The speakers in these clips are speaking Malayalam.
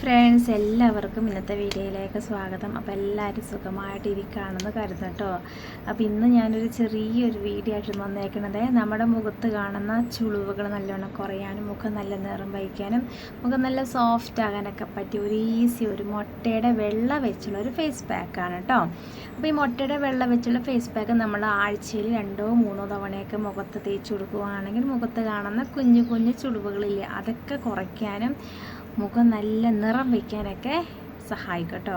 ഫ്രണ്ട്സ് എല്ലാവർക്കും ഇന്നത്തെ വീഡിയോയിലേക്ക് സ്വാഗതം. അപ്പോൾ എല്ലാവരും സുഖമായിട്ട് കരുതും കേട്ടോ അപ്പോൾ ഇന്ന് ഞാനൊരു ചെറിയൊരു വീഡിയോ ആയിട്ട് വന്നേക്കണത്. നമ്മുടെ മുഖത്ത് കാണുന്ന ചുളിവുകൾ നല്ലോണം കുറയാനും മുഖം നല്ല നിറം വഹിക്കാനും മുഖം നല്ല സോഫ്റ്റ് ആകാനൊക്കെ പറ്റിയ ഒരു ഈസി ഒരു മുട്ടയുടെ വെള്ള വെച്ചുള്ള ഒരു ഫേസ് പാക്കാണ് കേട്ടോ അപ്പോൾ ഈ മുട്ടയുടെ വെള്ള വെച്ചുള്ള ഫേസ് പാക്ക് നമ്മൾ ആഴ്ചയിൽ രണ്ടോ മൂന്നോ തവണയൊക്കെ മുഖത്ത് തേച്ച് കൊടുക്കുകയാണെങ്കിൽ മുഖത്ത് കാണുന്ന കുഞ്ഞു കുഞ്ഞു ചുളിവുകളില്ലേ അതൊക്കെ കുറയ്ക്കാനും മുഖം നല്ല നിറം വയ്ക്കാനൊക്കെ സഹായിക്കും കേട്ടോ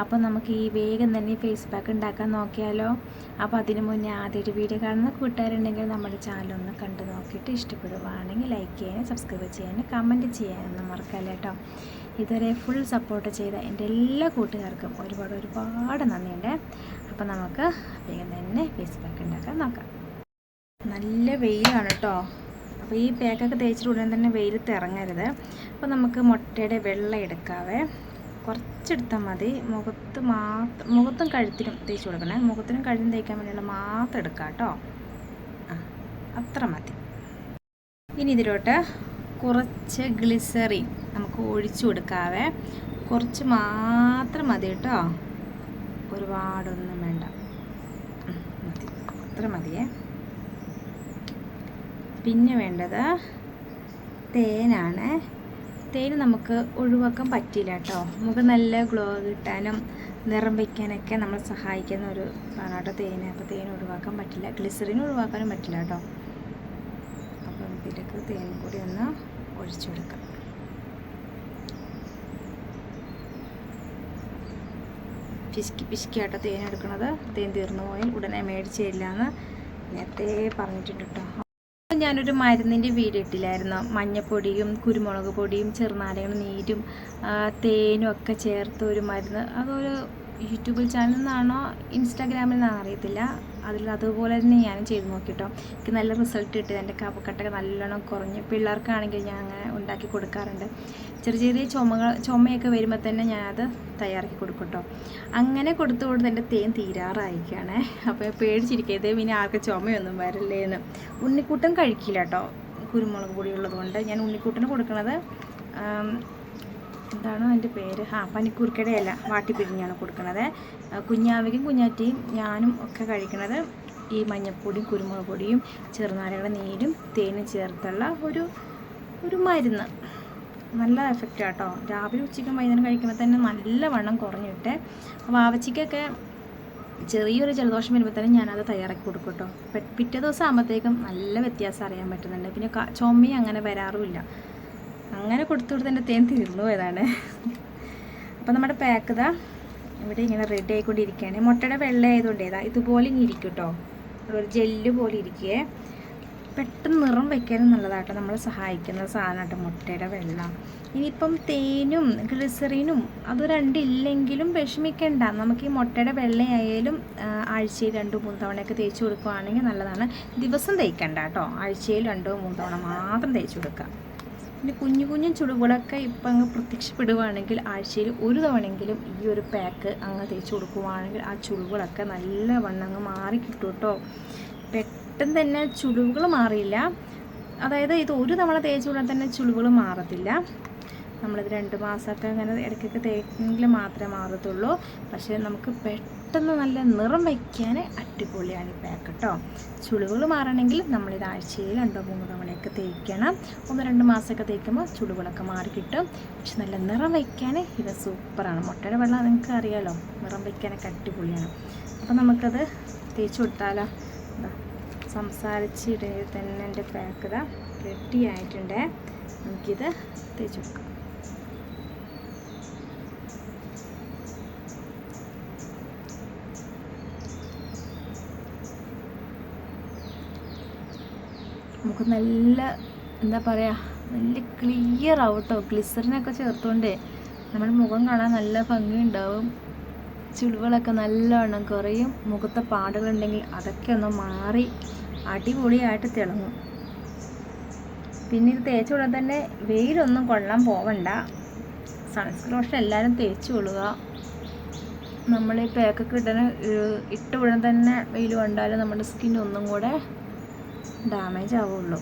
അപ്പോൾ നമുക്ക് ഈ വേഗം തന്നെ ഫേസ് പാക്ക് ഉണ്ടാക്കാൻ നോക്കിയാലോ. അപ്പോൾ അതിന് മുന്നേ ആദ്യമായിട്ട് വീഡിയോ കാണുന്ന കൂട്ടുകാരുണ്ടെങ്കിൽ നമ്മുടെ ചാനൽ ഒന്ന് കണ്ടു നോക്കിയിട്ട് ഇഷ്ടപ്പെടുവാണെങ്കിൽ ലൈക്ക് ചെയ്യാനും സബ്സ്ക്രൈബ് ചെയ്യാനും കമന്റ് ചെയ്യാനൊന്നും മറക്കല്ല കേട്ടോ ഇതുവരെ ഫുൾ സപ്പോർട്ട് ചെയ്ത എന്റെ എല്ലാ കൂട്ടുകാർക്കും ഒരുപാട് ഒരുപാട് നന്ദിയുണ്ട്. അപ്പോൾ നമുക്ക് വേഗം തന്നെ ഫേസ് പാക്ക് ഉണ്ടാക്കാൻ നോക്കാം. നല്ല വെയിലാണ് കേട്ടോ അപ്പോൾ ഈ പാക്കൊക്കെ തേച്ചിട്ട് ഉടനെ തന്നെ വെയിലത്ത് ഇറങ്ങരുത്. അപ്പോൾ നമുക്ക് മുട്ടയുടെ വെള്ളം എടുക്കാവേ. കുറച്ചെടുത്താൽ മതി. മുഖത്ത് മാത്രം മുഖത്തും കഴുത്തിനും തേച്ച് കൊടുക്കണേ. മുഖത്തിനും കഴുത്തിനും തേക്കാൻ വേണ്ടിയുള്ള മാത്രം എടുക്കാം കേട്ടോ. ആ അത്ര മതി. ഇനി ഇതിലോട്ട് കുറച്ച് ഗ്ലിസറി നമുക്ക് ഒഴിച്ചു കൊടുക്കാവേ. കുറച്ച് മാത്രം മതി കേട്ടോ. ഒരുപാടൊന്നും വേണ്ട. മതി. അത്ര മതിയേ. പിന്നെ വേണ്ടത് തേനാണ്. തേൻ നമുക്ക് ഒഴിവാക്കാൻ പറ്റില്ല കേട്ടോ. നമുക്ക് നല്ല ഗ്ലോ കിട്ടാനും നിറം വയ്ക്കാനൊക്കെ നമ്മളെ സഹായിക്കുന്ന ഒരു സാധനം കേട്ടോ തേൻ അപ്പോൾ തേൻ ഒഴിവാക്കാൻ പറ്റില്ല. ഗ്ലിസറിൻ ഒഴിവാക്കാനും പറ്റില്ല കേട്ടോ. അപ്പം ഇതിലേക്ക് തേനും കൂടി ഒന്ന് ഒഴിച്ചു കൊടുക്കാം. പിശുക്കി പിശുക്കിയാട്ടോ തേൻ എടുക്കുന്നത് തേൻ തീർന്നു പോയാൽ ഉടനെ മേടിച്ചു എന്ന് നേരത്തെ പറഞ്ഞിട്ടുണ്ട് കേട്ടോ. ഞാനൊരു മരുന്നിന്റെ വീഡിയോ മഞ്ഞപ്പൊടിയും കുരുമുളക് പൊടിയും ചെറുനാരങ്ങ നീരും തേനും ഒക്കെ ചേർത്ത് ഒരു മരുന്ന്. അതൊരു യൂട്യൂബിൽ ചാനലിൽ നിന്നാണോ ഇൻസ്റ്റാഗ്രാമിൽ നിന്നാണോ അറിയത്തില്ല. അതിൽ അതുപോലെ തന്നെ ഞാൻ ചെയ്ത് നോക്കിട്ടോ. എനിക്ക് നല്ല റിസൾട്ട് കിട്ടി. എന്റെ കപ്പക്കട്ടൊക്കെ നല്ലോണം കുറഞ്ഞ്. പിള്ളേർക്കാണെങ്കിൽ ഞാൻ അങ്ങനെ ഉണ്ടാക്കി കൊടുക്കാറുണ്ട്. ചെറിയ ചെറിയ ചുമകൾ ചുമയൊക്കെ വരുമ്പോൾ തന്നെ ഞാനത് തയ്യാറാക്കി കൊടുക്കും കേട്ടോ അങ്ങനെ കൊടുത്തു കൊടുത്ത് എന്റെ തേൻ തീരാറായിരിക്കുകയാണ്. അപ്പോൾ പേടിച്ചിരിക്കരുത് പിന്നെ ആർക്ക് ചുമയൊന്നും വരല്ലേ എന്ന് ഉണ്ണിക്കൂട്ടം കഴിക്കില്ല കേട്ടോ കുരുമുളക് പൊടി ഉള്ളതുകൊണ്ട് ഞാൻ ഉണ്ണിക്കൂട്ടന് കൊടുക്കുന്നത് എന്താണ് അതിന്റെ പേര്. ആ പനിക്കൂർക്കയുടെ ഇല വാട്ടിപ്പിരിഞ്ഞാണ് കൊടുക്കുന്നത് കുഞ്ഞാവയ്ക്കും കുഞ്ഞാറ്റിയും ഞാനും ഒക്കെ കഴിക്കുന്നത് ഈ മഞ്ഞൾപ്പൊടിയും കുരുമുളക് പൊടിയും ചെറുനാരകളുടെ നീരും തേനും ചേർത്തുള്ള ഒരു ഒരു മരുന്ന്. നല്ല എഫക്റ്റ് ആട്ടോ രാവിലെ ഉച്ചയ്ക്കും വൈകുന്നേരം കഴിക്കുമ്പോൾ തന്നെ നല്ല വണ്ണം കുറഞ്ഞിട്ട് അപ്പോൾ ആവച്ചിക്കൊക്കെ ചെറിയൊരു ജലദോഷം വരുമ്പോൾ തന്നെ ഞാനത് തയ്യാറാക്കി കൊടുക്കും കേട്ടോ പിറ്റേ ദിവസം ആകുമ്പോഴത്തേക്കും നല്ല വ്യത്യാസം അറിയാൻ പറ്റുന്നുണ്ട്. പിന്നെ ചുമയും അങ്ങനെ വരാറുമില്ല. അങ്ങനെ കൊടുത്തു കൊടുത്ത് എന്റെ തേൻ തീർന്നു പോയതാണ്. അപ്പോൾ നമ്മുടെ പാക്ക് ഇതാ ഇവിടെ ഇങ്ങനെ റെഡി ആയിക്കൊണ്ടിരിക്കുകയാണ്. മുട്ടയുടെ വെള്ള ആയതുകൊണ്ട് ഏതാ ഇതുപോലെ ഇങ്ങനെ ഇരിക്കും കേട്ടോ ഒരു ജെല്ല് പോലെ ഇരിക്കുകയെ പെട്ടെന്ന് നിറം വെക്കാനും നല്ലതാട്ടോ നമ്മളെ സഹായിക്കുന്ന സാധനമാട്ടോ മുട്ടയുടെ വെള്ളം. ഇനിയിപ്പം തേനും ഗ്ലിസറിനും അത് രണ്ടില്ലെങ്കിലും വിഷമിക്കണ്ട. നമുക്ക് ഈ മുട്ടയുടെ വെള്ളയായാലും ആഴ്ചയിൽ രണ്ടോ മൂന്ന് തവണയൊക്കെ തേച്ച് കൊടുക്കുകയാണെങ്കിൽ നല്ലതാണ്. ദിവസം തേക്കണ്ട കേട്ടോ ആഴ്ചയിൽ രണ്ടോ മൂന്ന് തവണ മാത്രം തേച്ച് കൊടുക്കുക. പിന്നെ കുഞ്ഞു കുഞ്ഞു ചുടുകളൊക്കെ ഇപ്പം അങ്ങ് പ്രത്യക്ഷപ്പെടുകയാണെങ്കിൽ ആഴ്ചയിൽ ഒരു തവണയെങ്കിലും ഈ ഒരു പാക്ക് അങ്ങ് തേച്ച് കൊടുക്കുവാണെങ്കിൽ ആ ചുടുകളൊക്കെ നല്ല വണ്ണം അങ്ങ് മാറി കിട്ടും കേട്ടോ പെട്ടെന്ന് തന്നെ ചുളിവുകൾ മാറിയില്ല. അതായത് ഇത് ഒരു തവണ തേച്ച് തന്നെ ചുളിവുകൾ മാറത്തില്ല. നമ്മളിത് രണ്ട് മാസമൊക്കെ അങ്ങനെ ഇടയ്ക്കൊക്കെ തേക്കെങ്കിൽ മാത്രമേ മാറത്തുള്ളൂ. പക്ഷേ നമുക്ക് പെട്ടെന്ന് നല്ല നിറം വയ്ക്കാൻ അടിപൊളിയാണ് ഈ പാക്ക് കേട്ടോ ചുളിവുകൾ മാറണമെങ്കിൽ നമ്മളിത് ആഴ്ചയിൽ രണ്ടോ മൂന്നോ തവണയൊക്കെ തേക്കണം. ഒന്ന് രണ്ട് മാസമൊക്കെ തേക്കുമ്പോൾ ചുളിവുകളൊക്കെ മാറി കിട്ടും. പക്ഷെ നല്ല നിറം വയ്ക്കാൻ ഇത് സൂപ്പറാണ്. മുട്ടയുടെ വെള്ളം നിങ്ങൾക്ക് അറിയാലോ നിറം വയ്ക്കാനൊക്കെ അടിപൊളിയാണ്. അപ്പോൾ നമുക്കത് തേച്ച് കൊടുത്താലോ? എന്താ സംസാരിച്ചിടയിൽ തന്നെ എന്റെ പാക്ക് ഇതാ റെഡി നമുക്കിത് തേച്ച് കൊടുക്കാം. നമുക്ക് നല്ല എന്താ പറയുക നല്ല ക്ലിയർ ആവട്ടോ ഗ്ലിസറിനൊക്കെ ചേർത്തുകൊണ്ട് നമ്മുടെ മുഖം കാണാൻ നല്ല ഭംഗിയുണ്ടാവും. ചുളിവുകളൊക്കെ നല്ലവണ്ണം കുറയും. മുഖത്തെ പാടുകളുണ്ടെങ്കിൽ അതൊക്കെ ഒന്ന് മാറി അടിപൊളിയായിട്ട് തിളങ്ങും. പിന്നെ ഇത് തേച്ച ഉടൻ തന്നെ വെയിലൊന്നും കൊള്ളാൻ പോവണ്ട. സൺസ്ക്രീൻ എല്ലാവരും തേച്ച് കൊള്ളുക. നമ്മൾ ഈ പാക്കൊക്കെ ഇടുന്ന ഇട്ട് ഉടനെ തന്നെ വെയിൽ കൊണ്ടാലും നമ്മുടെ സ്കിൻ ഒന്നും കൂടെ ഡാമേജ് ആവുള്ളൂ.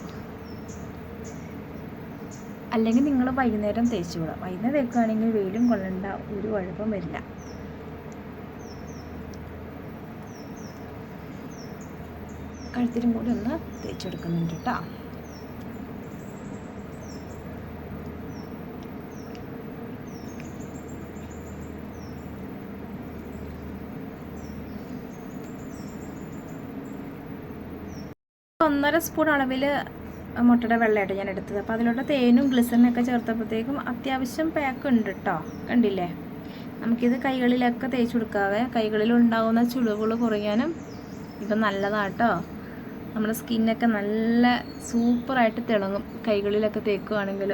അല്ലെങ്കിൽ നിങ്ങൾ വൈകുന്നേരം തേച്ച് വിടാം വൈകുന്നേരം തേക്കുകയാണെങ്കിൽ വെയിലും കൊള്ളണ്ട ഒരു കുഴപ്പം വരില്ല. കഴുത്തിലും കൂടി ഒന്ന് തേച്ചെടുക്കുന്നുണ്ട് കേട്ടോ. ഒന്നര സ്പൂൺ അളവിൽ മുട്ടയുടെ വെള്ളമായിട്ട് ഞാൻ എടുത്തത്. അപ്പോൾ അതിലോട്ട് തേനും ഗ്ലിസറിനൊക്കെ ചേർത്തപ്പോഴത്തേക്കും അത്യാവശ്യം പാക്ക് ഉണ്ട് കേട്ടോ കണ്ടില്ലേ? നമുക്കിത് കൈകളിലൊക്കെ തേച്ച് കൊടുക്കാവേ. കൈകളിൽ ഉണ്ടാകുന്ന ചുളിവുകൾ കുറയാനും ഇപ്പം നല്ലതാണ് കേട്ടോ നമ്മുടെ സ്കിന്നൊക്കെ നല്ല സൂപ്പറായിട്ട് തിളങ്ങും കൈകളിലൊക്കെ തേക്കുകയാണെങ്കിൽ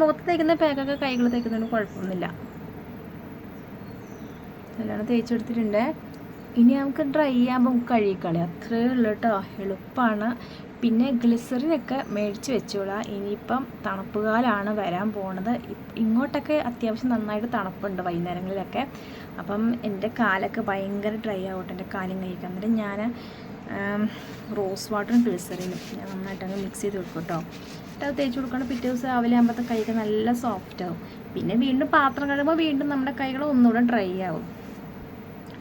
മുഖത്ത് തേക്കുന്ന പാക്കൊക്കെ കൈകൾ തേക്കുന്നതിന് കുഴപ്പമൊന്നുമില്ല. നല്ലോണം തേച്ചെടുത്തിട്ടുണ്ട് ഇനി നമുക്ക് ഡ്രൈ ആകുമ്പോൾ നമുക്ക് കഴുകിക്കളയാം അത്രയേ ഉള്ളൂ കേട്ടോ എളുപ്പമാണ് പിന്നെ ഗ്ലിസറിനൊക്കെ മേടിച്ച് വെച്ചോളാം. ഇനിയിപ്പം തണുപ്പ് കാലമാണ് വരാൻ പോണത്. ഇങ്ങോട്ടൊക്കെ അത്യാവശ്യം നന്നായിട്ട് തണുപ്പുണ്ട് വൈകുന്നേരങ്ങളിലൊക്കെ. അപ്പം എന്റെ കാലൊക്കെ ഭയങ്കര ഡ്രൈ ആവട്ടെ. എന്റെ കാലും കഴിക്കാൻ. എന്നിട്ട് ഞാൻ റോസ് വാട്ടറും ഗ്ലിസറിനും ഞാൻ നന്നായിട്ട് അങ്ങ് മിക്സ് ചെയ്ത് കൊടുക്കും കേട്ടോ എന്നിട്ട് അത് തേച്ച് കൊടുക്കണം പിറ്റേ ദിവസം രാവിലെ ആകുമ്പോഴത്തെ കൈകൾ നല്ല സോഫ്റ്റ് ആവും. പിന്നെ വീണ്ടും പാത്രം കഴിയുമ്പോൾ വീണ്ടും നമ്മുടെ കൈകൾ ഒന്നുകൂടെ ഡ്രൈ ആവും.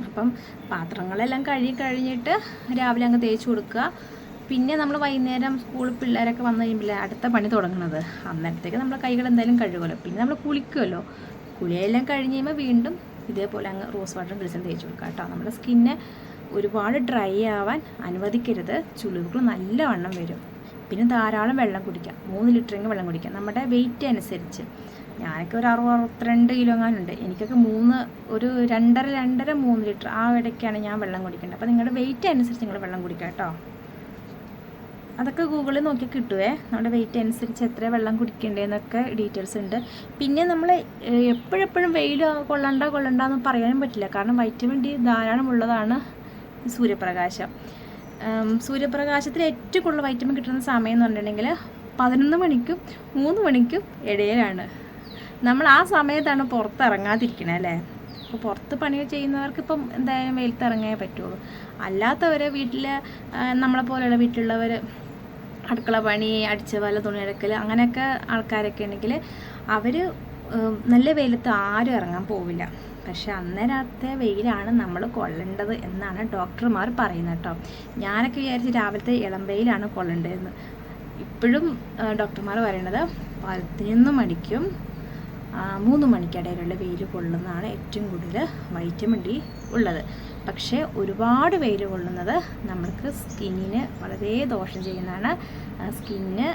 അപ്പം പാത്രങ്ങളെല്ലാം കഴുകി കഴിഞ്ഞിട്ട് രാവിലെ അങ്ങ് തേച്ച് കൊടുക്കുക. പിന്നെ നമ്മൾ വൈകുന്നേരം സ്കൂളിൽ പിള്ളേരൊക്കെ വന്നു കഴിയുമ്പോൾ അടുത്ത പണി തുടങ്ങുന്നത്. അന്നേരത്തേക്ക് നമ്മൾ കൈകൾ എന്തായാലും കഴുകുമല്ലോ. പിന്നെ നമ്മൾ കുളിക്കുമല്ലോ. കുളിയെല്ലാം കഴിഞ്ഞ് കഴിയുമ്പോൾ വീണ്ടും ഇതേപോലെ അങ്ങ് റോസ് വാട്ടറും ഗ്ലിസൻ തേച്ച് കൊടുക്കുക കേട്ടോ. നമ്മുടെ സ്കിന്നെ ഒരുപാട് ഡ്രൈ ആവാൻ അനുവദിക്കരുത്. ചുളിവുകൾ നല്ലവണ്ണം വരും. പിന്നെ ധാരാളം വെള്ളം കുടിക്കാം. മൂന്ന് ലിറ്ററെങ്കിലും വെള്ളം കുടിക്കാം. നമ്മുടെ വെയിറ്റ് അനുസരിച്ച്. ഞാനൊക്കെ ഒരു അറുപത് അറുപത്തിരണ്ട് കിലോ എങ്ങാനുണ്ട്. എനിക്കൊക്കെ മൂന്ന് ഒരു രണ്ടര രണ്ടര മൂന്ന് ലിറ്റർ ആ ഇടയ്ക്കാണ് ഞാൻ വെള്ളം കുടിക്കേണ്ടത്. അപ്പോൾ നിങ്ങളുടെ വെയിറ്റ് അനുസരിച്ച് നിങ്ങൾ വെള്ളം കുടിക്കുക കേട്ടോ. അതൊക്കെ ഗൂഗിളിൽ നോക്കി കിട്ടുവേ. നമ്മുടെ വെയിറ്റ് അനുസരിച്ച് എത്ര വെള്ളം കുടിക്കേണ്ടതെന്നൊക്കെ ഡീറ്റെയിൽസ് ഉണ്ട്. പിന്നെ നമ്മൾ എപ്പോഴെപ്പോഴും വെയിൽ കൊള്ളണ്ട കൊള്ളണ്ടെന്ന് പറയാനും പറ്റില്ല. കാരണം വൈറ്റമിൻ ഡി ധാരാളം ഉള്ളതാണ് സൂര്യപ്രകാശം. സൂര്യപ്രകാശത്തിൽ ഏറ്റവും കൂടുതൽ വൈറ്റമിൻ കിട്ടുന്ന സമയം എന്ന് പറഞ്ഞിട്ടുണ്ടെങ്കിൽ പതിനൊന്ന് മണിക്കും മൂന്ന് മണിക്കും ഇടയിലാണ്. നമ്മൾ ആ സമയത്താണ് പുറത്തിറങ്ങാതിരിക്കണേ അല്ലേ? അപ്പോൾ പുറത്ത് പണി ചെയ്യുന്നവർക്ക് ഇപ്പം എന്തായാലും വെയിലത്തിറങ്ങേ പറ്റുള്ളൂ. അല്ലാത്തവർ വീട്ടിൽ നമ്മളെ പോലെയുള്ള വീട്ടിലുള്ളവർ അടുക്കള പണി അടിച്ച വല തുണി അടക്കൽ അങ്ങനെയൊക്കെ ആൾക്കാരൊക്കെ ഉണ്ടെങ്കിൽ അവർ നല്ല വെയിലത്ത് ആരും ഇറങ്ങാൻ പോവില്ല. പക്ഷെ അന്നേരത്തെ വെയിലാണ് നമ്മൾ കൊള്ളേണ്ടത് എന്നാണ് ഡോക്ടർമാർ പറയുന്നത് കേട്ടോ. ഞാനൊക്കെ വിചാരിച്ച് രാവിലത്തെ ഇളം വെയിലാണ് കൊള്ളേണ്ടതെന്ന്. ഇപ്പോഴും ഡോക്ടർമാർ പറയണത് പതിനൊന്ന് മണിക്കും മൂന്ന് മണിക്കിടയിലുള്ള വെയിൽ കൊള്ളുന്നതാണ് ഏറ്റവും കൂടുതൽ വൈറ്റമിൻ ഡി ഉള്ളത്. പക്ഷേ ഒരുപാട് വെയിൽ കൊള്ളുന്നത് നമ്മൾക്ക് സ്കിന്നിന് വളരെ ദോഷം ചെയ്യുന്നതാണ്. സ്കിന്നിന്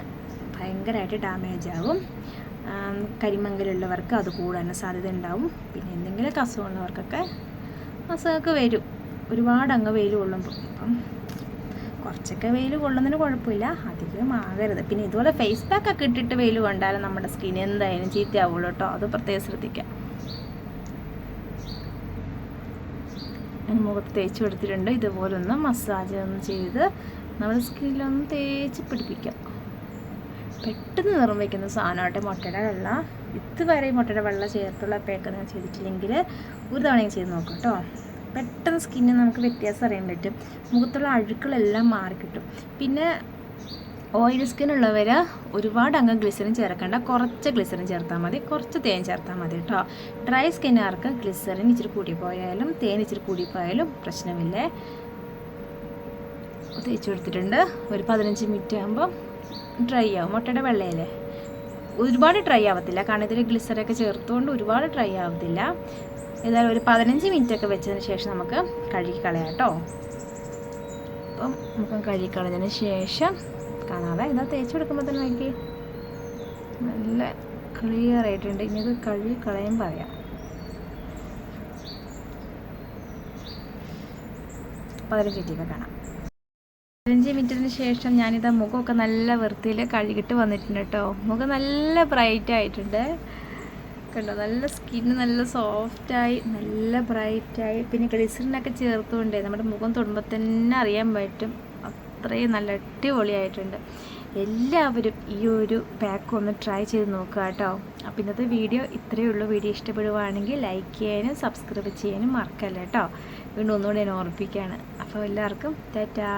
ഭയങ്കരമായിട്ട് ഡാമേജ് ആകും കരിമങ്കലുള്ളവർക്ക് അത് കൂടാനും സാധ്യത ഉണ്ടാവും. പിന്നെ എന്തെങ്കിലുമൊക്കെ അസുഖമുള്ളവർക്കൊക്കെ അസുഖമൊക്കെ വരും. ഒരുപാട് അങ്ങ് വെയിൽ കൊള്ളുമ്പോൾ അപ്പം കുറച്ചൊക്കെ വെയിൽ കൊള്ളുന്നതിന് കുഴപ്പമില്ല. അധികം ആകരുത്. പിന്നെ ഇതുപോലെ ഫേസ് പാക്ക് ഒക്കെ ഇട്ടിട്ട് വെയിൽ കൊണ്ടാലും നമ്മുടെ സ്കിൻ എന്തായാലും ചീത്തയാവുള്ളൂ കേട്ടോ. അത് പ്രത്യേകം ശ്രദ്ധിക്കാം. മുഖത്ത് തേച്ച് കൊടുത്തിട്ടുണ്ട് ഇതുപോലെ ഒന്ന് മസാജ് ഒന്ന് ചെയ്ത് നമ്മുടെ സ്കിന്നിലൊന്ന് തേച്ച് പിടിപ്പിക്കാം. പെട്ടെന്ന് നിർമ്മിക്കുന്ന സാധനമായിട്ട് മുട്ടയുടെ വെള്ള. ഇതുവരെ മുട്ടയുടെ വെള്ള ചേർത്തുള്ള പേക്ക് നിങ്ങൾ ചെയ്തിട്ടില്ലെങ്കിൽ ഒരു തവണയും ചെയ്ത് നോക്കാം കേട്ടോ. പെട്ടെന്ന് സ്കിന്നിന് നമുക്ക് വ്യത്യാസം അറിയാൻ പറ്റും. മുഖത്തുള്ള അഴുക്കളെല്ലാം മാറിക്കിട്ടും പിന്നെ ഓയിൽ സ്കിൻ ഉള്ളവർ ഒരുപാട് അങ്ങ് ഗ്ലിസറിൻ ചേർക്കേണ്ട. കുറച്ച് ഗ്ലിസറിൻ ചേർത്താൽ മതി. കുറച്ച് തേൻ ചേർത്താൽ മതി കേട്ടോ ഡ്രൈ സ്കിന്നുകാർക്ക് ഗ്ലിസറിൻ ഇച്ചിരി കൂടിപ്പോയാലും തേൻ ഇച്ചിരി കൂടിപ്പോയാലും പ്രശ്നമില്ലേ. തേച്ച് കൊടുത്തിട്ടുണ്ട്. ഒരു പതിനഞ്ച് മിനിറ്റ് ആകുമ്പോൾ ഡ്രൈ ആവും. മുട്ടയുടെ വെള്ളയല്ലേ? ഒരുപാട് ഡ്രൈ ആവത്തില്ല. കാരണം ഇതിൽ ഗ്ലിസറൊക്കെ ചേർത്തുകൊണ്ട് ഒരുപാട് ഡ്രൈ ആവത്തില്ല. ഏതായാലും ഒരു പതിനഞ്ച് മിനിറ്റ് ഒക്കെ വെച്ചതിന് ശേഷം നമുക്ക് കഴുകി കളയാം കേട്ടോ. അപ്പം നമുക്ക് കഴുകി കളഞ്ഞതിന് ശേഷം കാണാതെ ഇതാ തേച്ച് കൊടുക്കുമ്പോൾ തന്നെ നോക്കി. നല്ല ക്ലിയർ ആയിട്ടുണ്ട്. ഇനി ഇത് കഴുകി കളയാൻ പറയാം. പതിനഞ്ച് മിനിറ്റ് കാണാം. പതിനഞ്ച് മിനിറ്റിന് ശേഷം ഞാനിതാ മുഖമൊക്കെ നല്ല വൃത്തിയിൽ കഴുകിയിട്ട് വന്നിട്ടുണ്ട് കേട്ടോ. മുഖം നല്ല ബ്രൈറ്റ് ആയിട്ടുണ്ട്. കണ്ടോ? നല്ല സ്കിന്ന് നല്ല സോഫ്റ്റായി നല്ല ബ്രൈറ്റായി പിന്നെ ഗ്ലിസറിനൊക്കെ ചേർത്തുകൊണ്ടേ നമ്മുടെ മുഖം തൊടുമ്പോൾ തന്നെ അറിയാൻ പറ്റും. അത്രയും നല്ല അടിപൊളിയായിട്ടുണ്ട്. എല്ലാവരും ഈ ഒരു പാക്ക് ഒന്ന് ട്രൈ ചെയ്ത് നോക്കുക കേട്ടോ. അപ്പോൾ ഇന്നത്തെ വീഡിയോ ഇത്രയേ ഉള്ളൂ. വീഡിയോ ഇഷ്ടപ്പെടുവാണെങ്കിൽ ലൈക്ക് ചെയ്യാനും സബ്സ്ക്രൈബ് ചെയ്യാനും മറക്കല്ല കേട്ടോ? വീണ്ടും ഒന്നുകൂടി ഞാൻ ഓർപ്പിക്കുകയാണ്. അപ്പോൾ എല്ലാവർക്കും ടാറ്റാ!